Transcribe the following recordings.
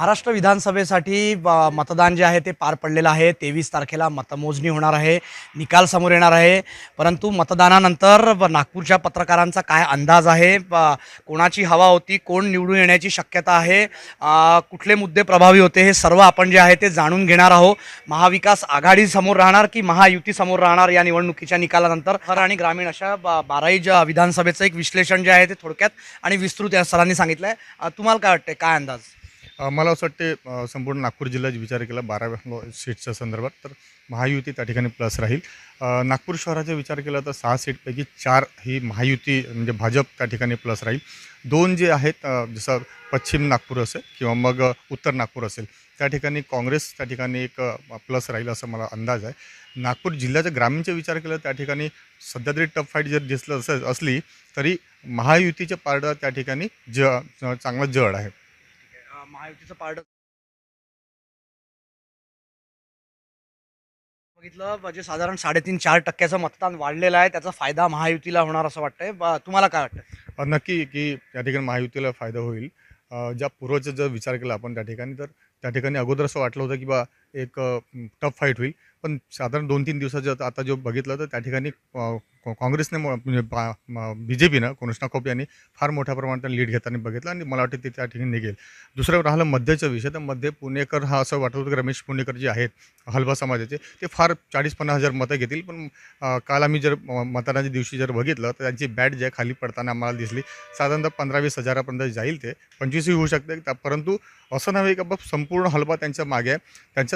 महाराष्ट्र विधानसभेसाठी ब- मतदान जे आहे ते पार पडलेलं आहे. तेवीस तारखेला मतमोजणी होणार आहे. निकाल समोर येणार आहे. परंतु मतदानानंतर नागपूरच्या पत्रकारांचा काय अंदाज आहे? कोणाची हवा होती? कोण निवडून येण्याची शक्यता आहे? कुठले मुद्दे प्रभावी होते? हे सर्व आपण जे आहे ते जाणून घेणार आहोत. महाविकास आघाडी समोर राहणार की महायुती समोर राहणार या निवडणुकीच्या निकालानंतर? हर आणि ग्रामीण अशा बाराही ज्या विधानसभेचं एक विश्लेषण जे आहे ते थोडक्यात आणि विस्तृत या सरांनी सांगितलं आहे तुम्हाला काय वाटतं काय अंदाज? मला असं वाटते संपूर्ण नागपूर जिल्ह्याचा विचार केला बाराव्या सीटच्या संदर्भात तर महायुती त्या ठिकाणी प्लस राहील. नागपूर शहराचा विचार केला तर सहा सीटपैकी चार ही महायुती म्हणजे भाजप त्या ठिकाणी प्लस राहील. दोन जे आहेत जसं पश्चिम नागपूर असेल किंवा मग उत्तर नागपूर असेल त्या ठिकाणी काँग्रेस त्या ठिकाणी एक प्लस राहील असं मला अंदाज आहे. नागपूर जिल्ह्याच्या ग्रामीणचा विचार केला त्या ठिकाणी सध्या तरी टफ फाईट जर दिसलं असं असली तरी महायुतीच्या पारडं त्या ठिकाणी ज चांगलं जड आहे. महायुतीचं पार्ट बघितलं म्हणजे साधारण साडेतीन चार टक्क्याचं मतदान वाढलेलं आहे. त्याचा फायदा महायुतीला होणार असं वाटतंय. तुम्हाला काय वाटतं नक्की की त्या ठिकाणी महायुतीला फायदा होईल. ज्या पूर्वचा जर विचार केला आपण त्या ठिकाणी तर त्या ठिकाणी अगोदर असं वाटलं होतं की बा एक टफ फाईट होईल. पण साधारण दोन तीन दिवसाचं आता जो बघितलं तर त्या ठिकाणी काँग्रेसने म- म्हणजे बी जे पीनं कृष्णा खोप यांनी फार मोठ्या प्रमाणात लीड घेताना बघितलं आणि मला वाटतं ते त्या ठिकाणी निघेल. दुसरं राहिलं मध्यचा विषय. तर मध्ये पुणेकर हा असं वाटत होतं की रमेश पुणेकर जे आहेत हलवा समाजाचे ते फार चाळीस पन्नास हजार मतं घेतील. पण काल आम्ही जर म- मतदानाच्या दिवशी जर बघितलं तर त्यांची बॅट जी आहे खाली पडताना आम्हाला दिसली. साधारणतः पंधरा वीस हजारापर्यंत जाईल ते. पंचवीसही होऊ शकते. त्या- परंतु असं नव्हे का बा संपूर्ण हलवा त्यांच्या मागे आहे.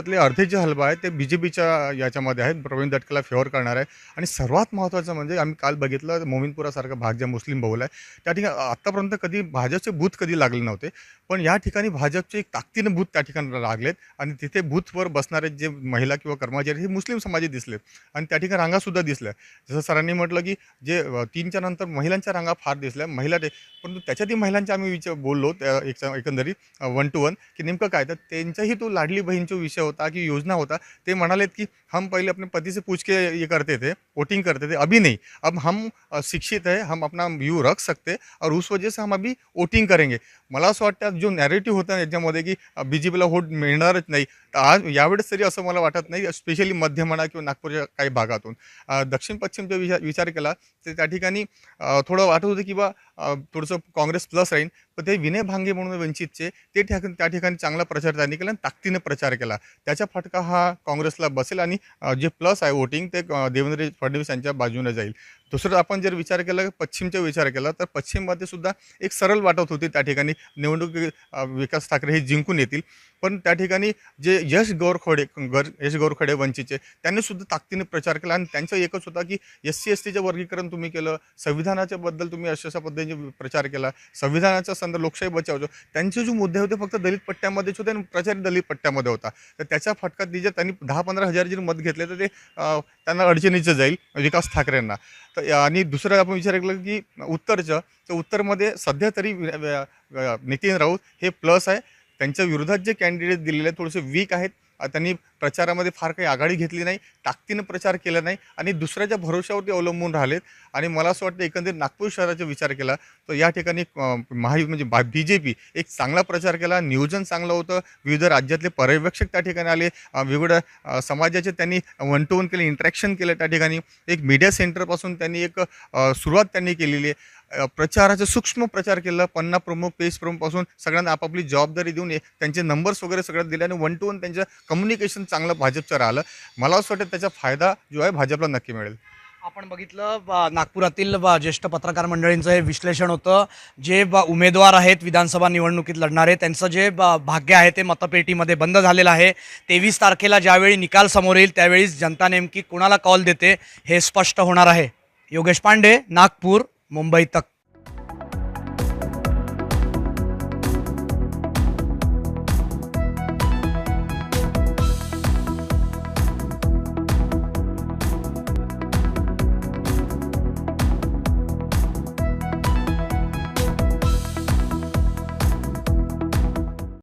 त्यांच्यातले अर्धे जे हलबा आहे ते बी जे पीच्या याच्यामध्ये आहेत प्रवीण दटकेला फेवर करणार आहे. आणि सर्वात महत्त्वाचं म्हणजे आम्ही काल बघितलं मोमिनपुरासारखा भाग ज्या मुस्लिम बहुल आहे. त्या ठिकाणी आत्तापर्यंत कधी भाजपचे बूथ कधी लागले नव्हते पण या ठिकाणी भाजपचे एक ताकदीनं बूथ त्या ठिकाणी लागलेत. आणि तिथे बूथवर बसणारे जे महिला किंवा कर्मचारी हे मुस्लिम समाजी दिसलेत. आणि त्या ठिकाणी रांगासुद्धा दिसल्या. जसं सरांनी म्हटलं की जे तीनच्या नंतर महिलांच्या रांगा फार दिसल्या महिला ते परंतु त्याच्यातही महिलांच्या आम्ही विचार बोललो त्या एक एकंदरीत वन टू वन की नेमकं काय? तर त्यांचाही तो लाडली बहीणचा विषय होता. की योजना होता ते म्हणालेत की हम पहिले अपने पति से पूछ के ये करते थे वोटिंग करते थे अभी नहीं। अब हम शिक्षित है हम अपना व्यू रख सकते और उस वजह से हम अभी वोटिंग करेंगे। मला असं वाटतं जो नॅरेटिव्ह होता याच्यामध्ये की बी जे पीला वोट मिळणारच नाही. तर आज यावेळेस तरी असं मला वाटत नाही स्पेशली मध्य म्हणा किंवा नागपूरच्या काही भागातून. दक्षिण पश्चिमचा विचार विचार केला तर त्या ठिकाणी थोडं वाटत होतं की बा थोडंसं काँग्रेस प्लस राहील पण ते विनय भांगे म्हणून वंचितचे ते त्या ठिकाणी चांगला प्रचार त्यांनी केला आणि ताकदीने प्रचार केला. त्याचा फटका हा काँग्रेसला बसेल आणि जे प्लस आहे वोटिंग ते देवेंद्र फडणवीस यांच्या बाजूने जाईल. दुसरं आपण जर विचार केला पश्चिमचा विचार केला तर पश्चिममध्ये सुद्धा एक सरळ वाटत होती त्या ठिकाणी निवडणूक विकास ठाकरे हे जिंकून येतील. पण त्या ठिकाणी जे यश गौरखोडे गर यश गौरखोडे वंचितचे त्यांनी सुद्धा ताकदीने प्रचार केला आणि त्यांचं एकच होता की एस सी एस टीचं वर्गीकरण तुम्ही केलं संविधानाच्या बद्दल तुम्ही अशा अशा पद्धतीने प्रचार केला संविधानाचा संदर्भ लोकशाही बचावचो त्यांचे जे मुद्दे होते फक्त दलित पट्ट्यामध्येच होते आणि प्रचार दलित पट्ट्यामध्ये होता. तर त्याच्या फटका दिजे त्यांनी दहा पंधरा हजार जरी मत घेतले तर ते त्यांना अडचणीचं जाईल विकास ठाकरेंना. तर आणि दुसरं आपण विचार केलं की उत्तरचं तर उत्तरमध्ये सध्या तरी नितीन राऊत हे प्लस आहे. त्यांच्या विरोधात जे कॅन्डिडेट दिलेले आहेत थोडेसे वीक आहेत. त्यांनी प्रचारामध्ये फार काही आघाडी घेतली नाही ताकदीनं प्रचार केला नाही आणि दुसऱ्याच्या भरोश्यावरती अवलंबून राहिलेत. आणि मला असं वाटतं एकंदरीत नागपूर शहराचा विचार केला तर या ठिकाणी अ, महायु म्हणजे बी जे पी एक चांगला प्रचार केला नियोजन चांगलं होतं. विविध राज्यातले पर्यवेक्षक त्या ठिकाणी आले विविध समाजाचे त्यांनी वन टू वन केले इंट्रॅक्शन केलं त्या ठिकाणी. एक मीडिया सेंटरपासून त्यांनी एक सुरुवात त्यांनी केलेली आहे. प्रचाराचा सूक्ष्म प्रचार केला. पन्ना प्रमुख पेज प्रमुखपासून सगळ्यांना आपापली जबाबदारी देऊन त्यांचे नंबर्स वगैरे सगळ्यात दिले आणि वन टू वन त्यांचं कम्युनिकेशन चांगलं भाजपचं राहिलं. मला असं वाटतं त्याचा फायदा जो आहे भाजपला नक्की मिळेल. आपण बघितलं नागपुरातील ज्येष्ठ पत्रकार मंडळींचं हे विश्लेषण होतं. जे उमेदवार आहेत विधानसभा निवडणुकीत लढणारे त्यांचं जे भाग्य आहे ते मतपेटीमध्ये बंद झालेलं आहे. तेवीस तारखेला ज्यावेळी निकाल समोर येईल त्यावेळी जनता नेमकी कुणाला कॉल देते हे स्पष्ट होणार आहे. योगेश पांडे नागपूर मुंबई तक.